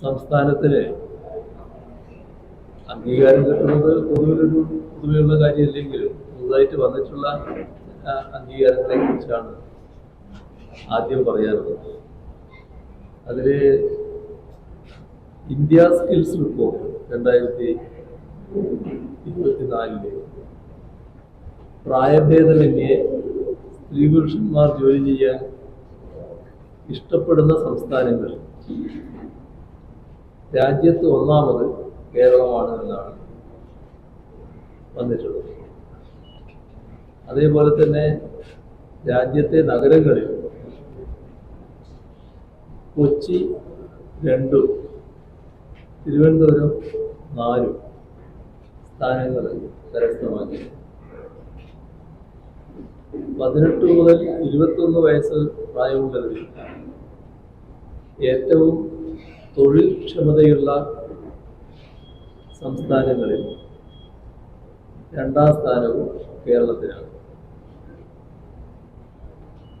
സംസ്ഥാനത്തിന് അംഗീകാരം കിട്ടുന്നത് പൊതുവിലൊരു പൊതുവെയുള്ള കാര്യമില്ലെങ്കിലും പുതുതായിട്ട് വന്നിട്ടുള്ള അംഗീകാരത്തെ കുറിച്ചാണ് ആദ്യം പറയാറുള്ളത് അതിൽ ഇന്ത്യ സ്കിൽസ് റിപ്പോർട്ട് രണ്ടായിരത്തി ഇരുപത്തിനാലിൽ പ്രായഭേദമന്യേ സ്ത്രീ പുരുഷന്മാർ ജോലി ചെയ്യാൻ ഇഷ്ടപ്പെടുന്ന സംസ്ഥാനങ്ങൾ. രാജ്യത്ത് ഒന്നാമത് കേരളമാണ് എന്നാണ് വന്നിട്ടുള്ളത്. അതേപോലെ തന്നെ രാജ്യത്തെ നഗരങ്ങളിൽ കൊച്ചി രണ്ടും തിരുവനന്തപുരം നാലും സ്ഥാനങ്ങൾ കരസ്ഥമാക്കി. പതിനെട്ട് മുതൽ ഇരുപത്തൊന്ന് വയസ്സ് പ്രായമുള്ളവരിൽ ഏറ്റവും തൊഴിൽ ക്ഷമതയുള്ള സംസ്ഥാനങ്ങളിൽ രണ്ടാം സ്ഥാനവും കേരളത്തിനാണ്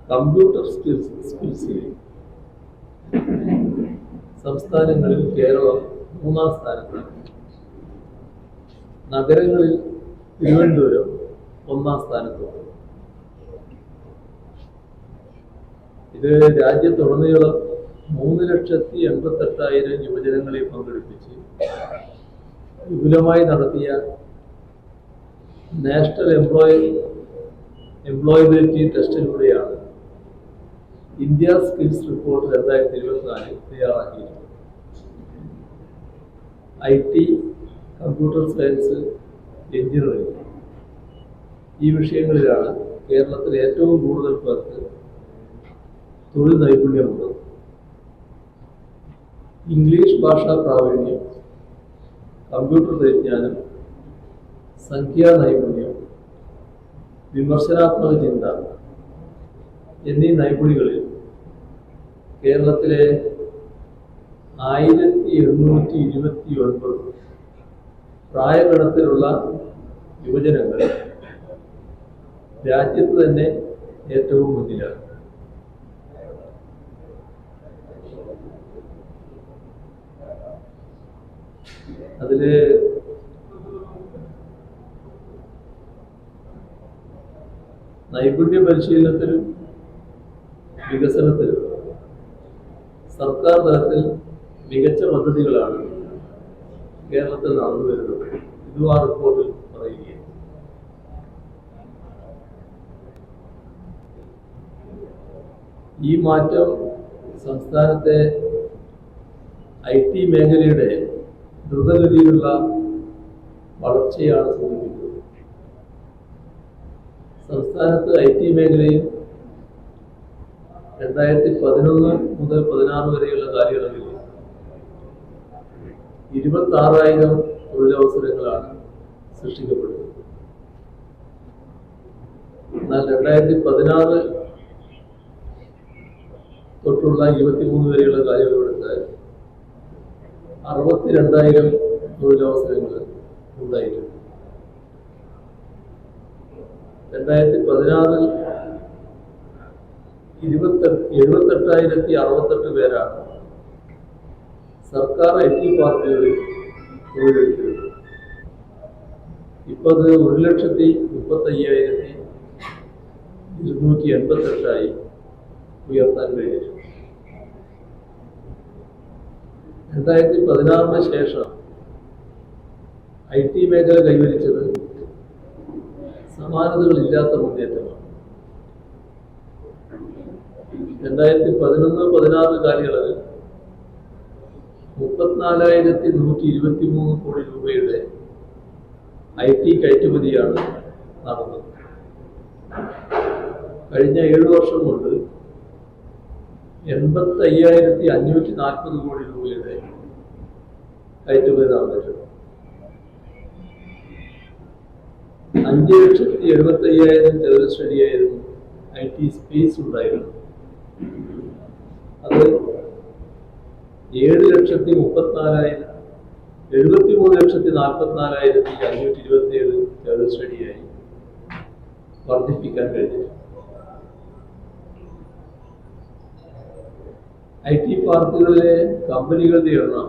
കമ്പ്യൂട്ടർ സ്കിൽസ് സ്കിൽസിൽ സംസ്ഥാനങ്ങളിൽ കേരളം മൂന്നാം സ്ഥാനത്താണ്. നഗരങ്ങളിൽ തിരുവനന്തപുരം ഒന്നാം സ്ഥാനത്തുമാണ്. ഇത് രാജ്യത്തുടനീളം മൂന്ന് ലക്ഷത്തി എൺപത്തെട്ടായിരം യുവജനങ്ങളെ പങ്കെടുപ്പിച്ച് വിപുലമായി നടത്തിയ നാഷണൽ എംപ്ലോയി എംപ്ലോയബിലിറ്റി ടെസ്റ്റിലൂടെയാണ് ഇന്ത്യ സ്കിൽസ് റിപ്പോർട്ട് രണ്ടായിരത്തി ഇരുപത്തിനാല് തയ്യാറാക്കിയത് I T computer science engineering ഈ വിഷയങ്ങളിലാണ് കേരളത്തിൽ ഏറ്റവും കൂടുതൽ പേർക്ക് തൊഴിൽ നൈപുണ്യമുള്ളത്. ഇംഗ്ലീഷ് ഭാഷാ പ്രാവീണ്യം കമ്പ്യൂട്ടർ പരിജ്ഞാനം സംഖ്യാ നൈപുണ്യം വിമർശനാത്മക ചിന്ത എന്നീ നൈപുണികളിൽ കേരളത്തിലെ ആയിരത്തി എണ്ണൂറ്റി ഇരുപത്തി ഒൻപത് പ്രായഗണത്തിലുള്ള യുവജനങ്ങൾ രാജ്യത്ത് തന്നെ ഏറ്റവും മുന്നിലാണ്. അതിൽ നൈപുണ്യ പരിശീലനത്തിലും വികസനത്തിലും സർക്കാർ തലത്തിൽ മികച്ച പദ്ധതികളാണ് കേരളത്തിൽ നടന്നു വരുന്നത്. ഇതും ആ റിപ്പോർട്ടിൽ പറയുകയാണ്. ഈ മാറ്റം സംസ്ഥാനത്തെ ഐ ടി മേഖലയുടെ ദ്രുതഗതിയിലുള്ള വളർച്ചയാണ് സൂചിപ്പിക്കുന്നത്. സംസ്ഥാനത്ത് ഐ ടി മേഖലയിൽ രണ്ടായിരത്തി പതിനൊന്ന് മുതൽ പതിനാറ് വരെയുള്ള കാലയളവിൽ ഇരുപത്തി ആറായിരം തൊഴിലവസരങ്ങളാണ് സൃഷ്ടിക്കപ്പെടുന്നത്. എന്നാൽ രണ്ടായിരത്തി പതിനാറ് തൊട്ടുള്ള ഇരുപത്തിമൂന്ന് വരെയുള്ള കാലയളവെടുത്താൽ അറുപത്തിരണ്ടായിരം തൊഴിലവസരങ്ങൾ ഉണ്ടായിട്ടുണ്ട്. രണ്ടായിരത്തി പതിനാറിൽ ഇരുപത്തി എഴുപത്തെട്ടായിരത്തി അറുപത്തെട്ട് പേരാണ് സർക്കാർ ഐ ടി പാർക്കുകളിൽ തൊഴിലെടുത്തിരുന്നത്. ഇപ്പത് ഒരു ലക്ഷത്തി മുപ്പത്തയ്യായിരത്തി ഇരുന്നൂറ്റി എൺപത്തെട്ടായി ഉയർത്താൻ കഴിഞ്ഞിട്ടുണ്ട്. രണ്ടായിരത്തി പതിനാറിന് ശേഷം ഐ ടി മേഖല കൈവരിച്ചത് സമാനതകളില്ലാത്ത മുന്നേറ്റമാണ്. രണ്ടായിരത്തി പതിനൊന്ന് പതിനാറ് കാലയളവിൽ മുപ്പത്തിനാലായിരത്തി നൂറ്റി ഇരുപത്തി മൂന്ന് കോടി രൂപയുടെ ഐ ടി കയറ്റുമതിയാണ് നടന്നത്. കഴിഞ്ഞ ഏഴു വർഷം കൊണ്ട് എൺപത്തി അയ്യായിരത്തി അഞ്ഞൂറ്റി നാൽപ്പത് കോടി രൂപയുടെ കയറ്റുമതി നടന്നിട്ടുണ്ട് അഞ്ച് ലക്ഷത്തി എഴുപത്തി അയ്യായിരം ചതുരശ്രടിയായിരുന്നു ഐ ടി സ്പേസ് ഉണ്ടായിരുന്നു അത് ഏഴ് ലക്ഷത്തി മുപ്പത്തിനാലായിരം എഴുപത്തി മൂന്ന് ലക്ഷത്തി നാൽപ്പത്തിനാലായിരത്തി അഞ്ഞൂറ്റി ഇരുപത്തി ചതുരശ്രടിയായി വർദ്ധിപ്പിക്കാൻ കഴിഞ്ഞിട്ടുണ്ട്. ഐ ടി പാർക്കുകളിലെ കമ്പനികളുടെ എണ്ണം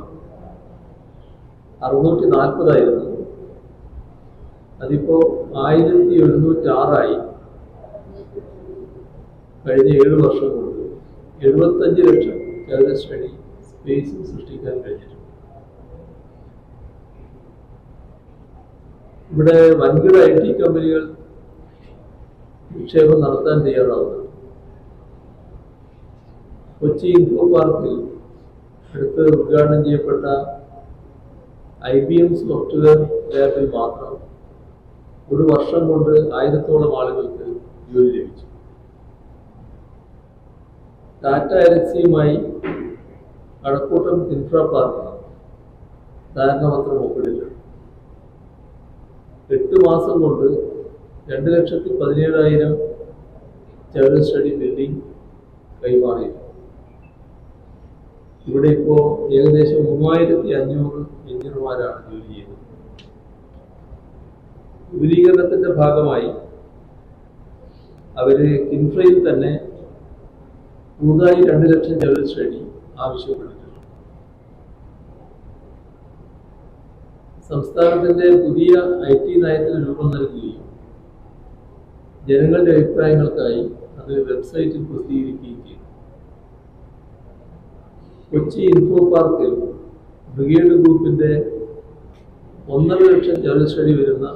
അറുന്നൂറ്റി നാൽപ്പതായിരുന്നു അതിപ്പോ ആയിരത്തി എഴുന്നൂറ്റി ആറായി കഴിഞ്ഞ ഏഴ് വർഷം കൊണ്ട് എഴുപത്തഞ്ച് ലക്ഷം കേരള സ്റ്റഡി സ്പേസ് സൃഷ്ടിക്കാൻ കഴിഞ്ഞിട്ടുണ്ട്. ഇവിടെ വൻകിട ഐ ടി കമ്പനികൾ നിക്ഷേപം നടത്താൻ തയ്യാറാവുന്നത് കൊച്ചി ഇൻഫോ പാർക്കിൽ അടുത്ത് ഉദ്ഘാടനം ചെയ്യപ്പെട്ട ഐ ബി എം സോഫ്റ്റ്വെയർ ലാബിൽ മാത്രം ഒരു വർഷം കൊണ്ട് ആയിരത്തോളം ആളുകൾക്ക് ജോലി ലഭിച്ചു. ടാറ്റ എലക്സിയുമായി കടക്കൂട്ടം ഇൻഫ്രാ പാർക്ക് ധാരണാപത്രം ഒപ്പിടില്ല എട്ട് മാസം കൊണ്ട് രണ്ട് ലക്ഷത്തി പതിനേഴായിരം ചതുര സ്റ്റഡി ബിൽഡിംഗ് കൈമാറിയിട്ടുണ്ട് ഇവിടെ ഇപ്പോ ഏകദേശം മൂവായിരത്തി അഞ്ഞൂറ് എഞ്ചിനീയർമാരാണ് ജോലി ചെയ്യുന്നത്. വിപുലീകരണത്തിന്റെ ഭാഗമായി അവർ കിൻഫ്രയിൽ തന്നെ പുതുതായി രണ്ട് ലക്ഷം ജോലി ശ്രേണി ആവശ്യപ്പെട്ടിട്ടുണ്ട്. സംസ്ഥാനത്തിന്റെ പുതിയ ഐ ടി നയത്തിന് രൂപം നൽകുകയും ജനങ്ങളുടെ അഭിപ്രായങ്ങൾക്കായി അത് വെബ്സൈറ്റിൽ പ്രസിദ്ധീകരിക്കുകയും ചെയ്തു. കൊച്ചി ഇൻഫോ പാർക്കിൽ ബ്രിഗേഡ് ഗ്രൂപ്പിന്റെ ഒന്നര ലക്ഷം ചതുര സ്റ്റഡി വരുന്ന